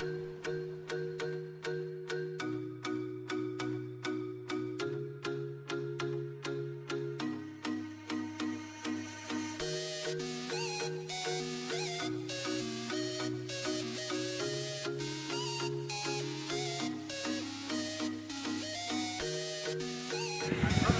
আমিগুলো দেখতে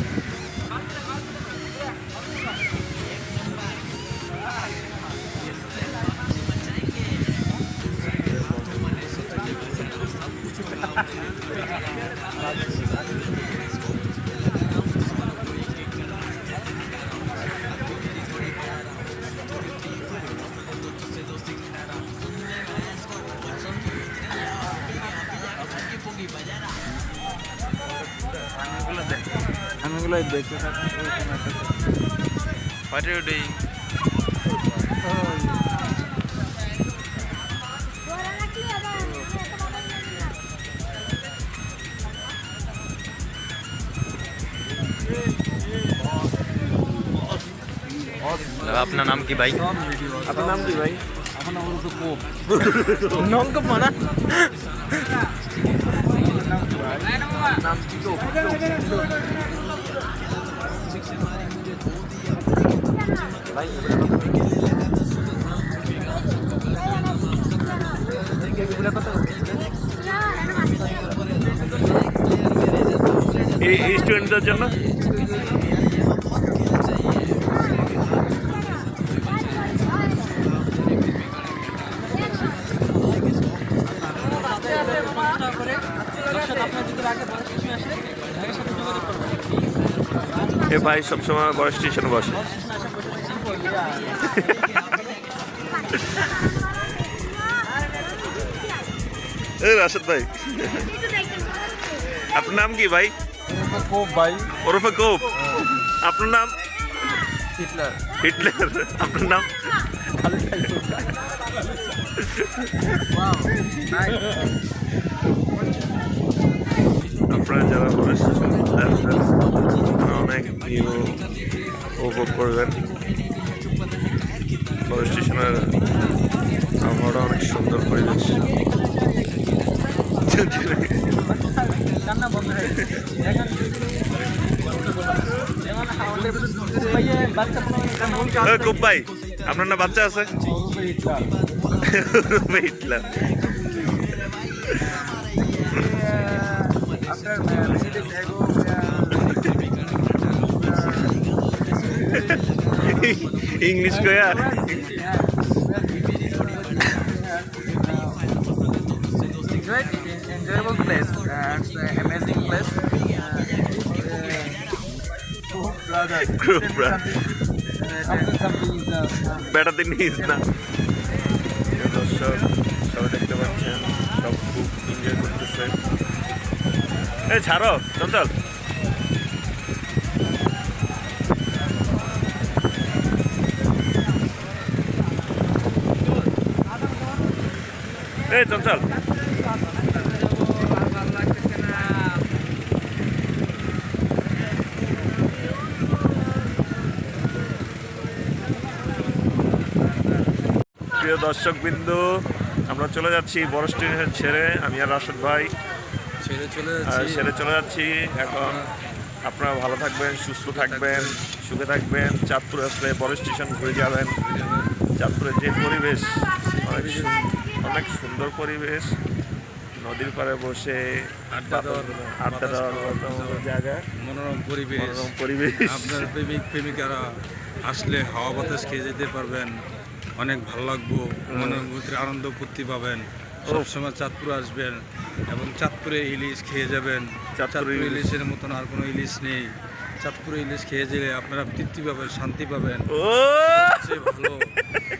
What are you doing? আপনার নাম কি ভাই আপনার নাম কি ভাই আমার নাম হলো কোপ নঙ্ক মানা নাম কি কোপ ভাই এগুলো কত এই এই স্টুডেন্টদের জন্য এ ভাই, সবসময় বড় স্টেশনে বসে। এ রাশেদ ভাই, আপনার নাম কি ভাই? কোপ ভাই ওরফে কোপ। আপনার নাম? হিটলার। হিটলার আপনার নাম? আপনারা যারা বয়স অনেক ভিউ উপভোগ করবেন বড় স্টেশনের আবহাওয়াটা অনেক সুন্দর পরিবেশ খুব ভাই। আপনার না বাচ্চা আছে? হিটলার ইংলিশ কয়া enjoyable place. Uh, it's an amazing place. Uh, brother. Group brother. Something, something is uh, বেটাতে নিস না দর্শক সবাই দেখতে পাচ্ছেন সব খুব এনজয় করতেছে এ ছাড়ো চঞ্চল এ চঞ্চল প্রিয় দর্শক বিন্দু আমরা চলে যাচ্ছি বড় স্টেশন ছেড়ে আমি আর রাশেদ ভাই। ছেড়ে চলে আর ছেড়ে চলে যাচ্ছি। এখন আপনারা ভালো থাকবেন সুস্থ থাকবেন সুখে থাকবেন। চাঁদপুর আসলে বড় স্টেশন ঘুরে যাবেন। চাঁদপুরের যে পরিবেশ অনেক সুন- অনেক সুন্দর পরিবেশ। নদীর পাড়ে বসে আড্ডা দেওয়ার আড্ডা দেওয়ার মতো জায়গা। মনোরম পরিবেশ। মনোরম পরিবেশ। আপনার প্রেমিক প্রেমিকারা আসলে হাওয়া বাতাস খেয়ে যেতে পারবেন। অনেক ভালো লাগবো মনের ভিতরে আনন্দ ফুর্তি পাবেন। সবসময় চাঁদপুর আসবেন এবং চাঁদপুরে ইলিশ খেয়ে যাবেন। চাঁদপুরে চাঁদপুরে ইলিশের মতন আর কোনো ইলিশ নেই। চাঁদপুরে ইলিশ খেয়ে যে আপনারা তৃপ্তি পাবেন শান্তি পাবেন। ভালো।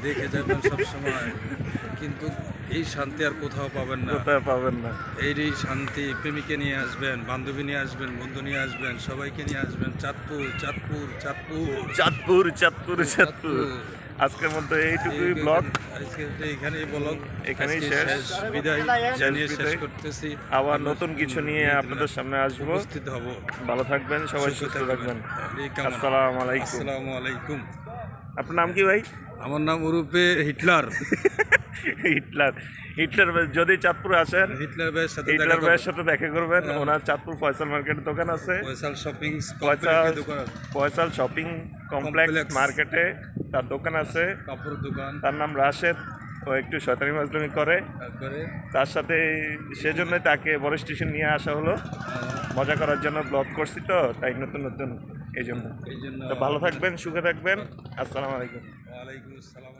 দেখে যাবেন সবসময়। কিন্তু এই শান্তি আর কোথাও পাবেন না। পাবেন না। এই এই শান্তি প্রেমিকে নিয়ে আসবেন বান্ধবী নিয়ে আসবেন বন্ধু নিয়ে আসবেন সবাইকে নিয়ে আসবেন। চাঁদপুর চাঁদপুর। চাঁদপুর চাঁদপুর চাঁদপুর। চাঁদপুর। আজকের মধ্যে এইটুকুই ব্লগ এখানেই আজকে শেষ। বিদায় জানিয়ে শেষ করতেছি। আবার নতুন কিছু নিয়ে আপনাদের সামনে আসব। উপস্থিত হব। ভালো থাকবেন সবাই সুস্থ থাকবেন। আসসালামু আলাইকুম। আসসালামু আলাইকুম। আপনার নাম কি ভাই? আমার নাম ওরূপে হিটলার। হিটলার। হিটলার যদি চাঁদপুর আসেন হিটলার ভাইয়ের সাথে হিটলার ভাইয়ের সাথে দেখা করবেন। হ্যাঁ। ওনার চাঁদপুর ফয়সাল মার্কেটের দোকান আছে। Faisal shopping Faisal shopping complex মার্কেটে তার দোকান আছে। কাপড় দোকান। তার নাম রাশেদ। ও একটু শয়তানি মাজলুমি করে। তার সাথে সেজন্যই তাকে বড় স্টেশন নিয়ে আসা হলো। মজা করার জন্য ব্লগ করছি তো তাই নতুন নতুন। এই জন্য। তো ভালো থাকবেন সুখে থাকবেন। আসসালামু আলাইকুম। ওয়ালাইকুম আসসালাম